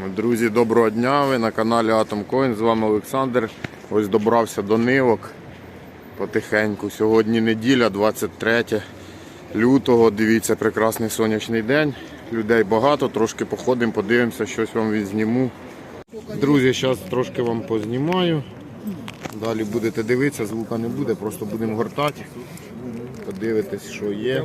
Друзі, доброго дня! Ви на каналі Atom Coin. З вами Олександр. Ось добрався до нивок потихеньку. Сьогодні неділя, 23 лютого. Дивіться, прекрасний сонячний день. Людей багато, трошки походимо, подивимося, щось вам відзніму. Друзі, зараз трошки вам познімаю. Далі будете дивитися, звука не буде, просто будемо гортати. Подивитесь, що є.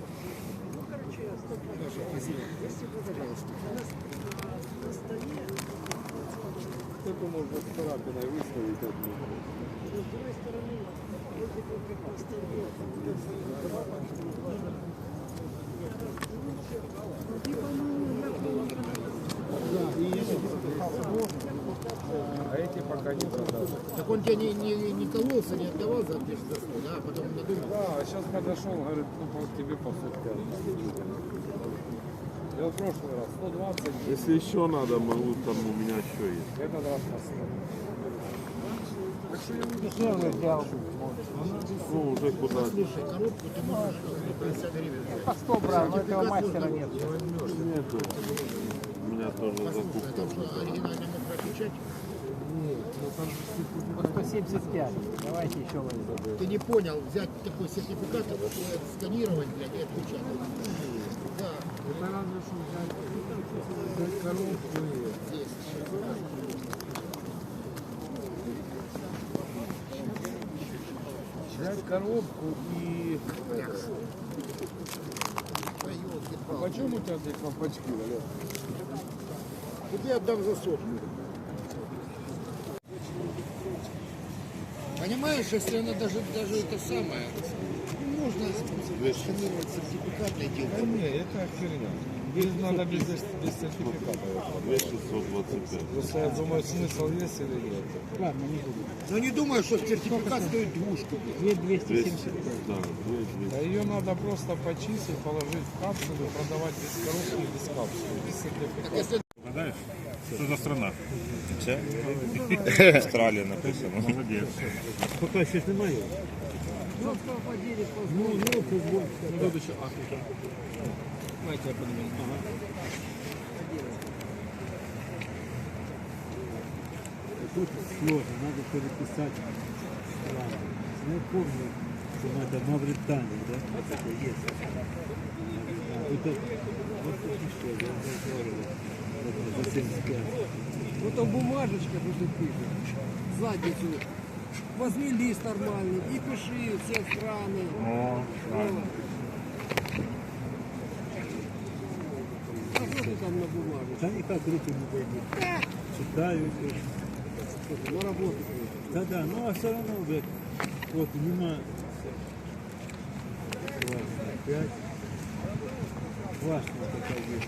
Только можно с царапиной выставить одну. А эти пока не продал. Так он тебя не, не, не кололся, не отдавал за где за сто, да, а потом. Да, сейчас подошел, говорит, ну по тебе по сутке. Я в прошлый раз 120, Если еще надо, могу, там у меня еще есть. этот раз на 100. Так что я дешевле взял. Ну, уже куда Слушай, коробку ты можешь за 50 гривен взять. По 100 брал, но этого мастера нет. нету. Тоже Послушай, а закупка. там что, оригинальная мокрая печать? По 175. Давайте еще возьмем. Ты не понял, взять такой сертификат, сканировать, блядь, и отпечатать. Да, Это разве что взять, взять коробку и... здесь. Взять коробку и... Ёлки-палки. Почем у тебя здесь колпачки, Валер? Вот я отдам за сотню. Понимаешь, если она даже, даже это самое, можно сканировать сертификат, найти. Да не, это херня. Здесь надо без, без сертификата. 2625. Просто я думаю, смысл есть или нет. Ладно, не буду. Но не думаю, что сертификат стоит двушку. блядь. 275. Да, 200. А ее надо просто почистить, положить в капсулу, продавать без коробки и без капсулы. Без Так сертификата. если Знаєш, що за страна? Це Австралія написано. Молодець. Пока ще немає. Ну, ну, футбол. Будучи Африка. Давайте я подниму. Ага. Тут сложно, надо переписать. Ладно. Ну, я помню, что надо Мавритания, да? Это есть. А, вот это, вот это еще, я разговаривал. За 75. Вот там бумажечка тут пишет. Сзади тут. Возьми лист нормальный и пиши все страны. О, Вот. А что ты там на бумажечке? Да никак руки не пойдут. Читаю. Слушай, На работу. Да, да, ну а все равно, блядь, вот, нема. Опять. Важно такая вещь.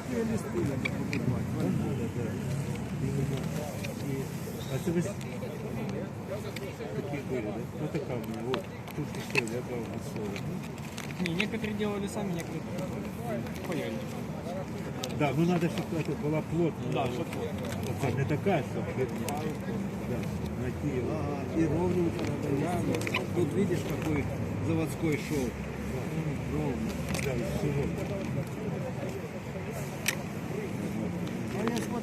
а ты вы... Такие были, да? Ну у меня, вот. Тут еще я брал на соло. Не, некоторые делали сами, некоторые паяли. Да, ну надо, чтобы это была плотная. Да, чтобы плотная. Не такая, чтобы. Да, найти его. И ровно у тебя надо Тут видишь, какой заводской шел. Ровно. Да, из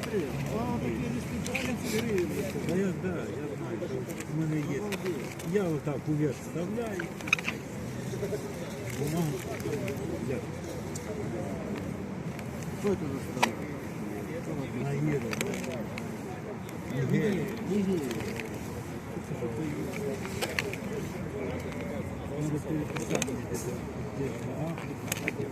три. А, так я не спеціально три. А я, да, я знаю, що в мене є. Я отак у вес вставляю. Бумагу. Взяти. Що це за страна? Наїда. Нігерія. Нігерія. Надо переписать. Здесь на Африке.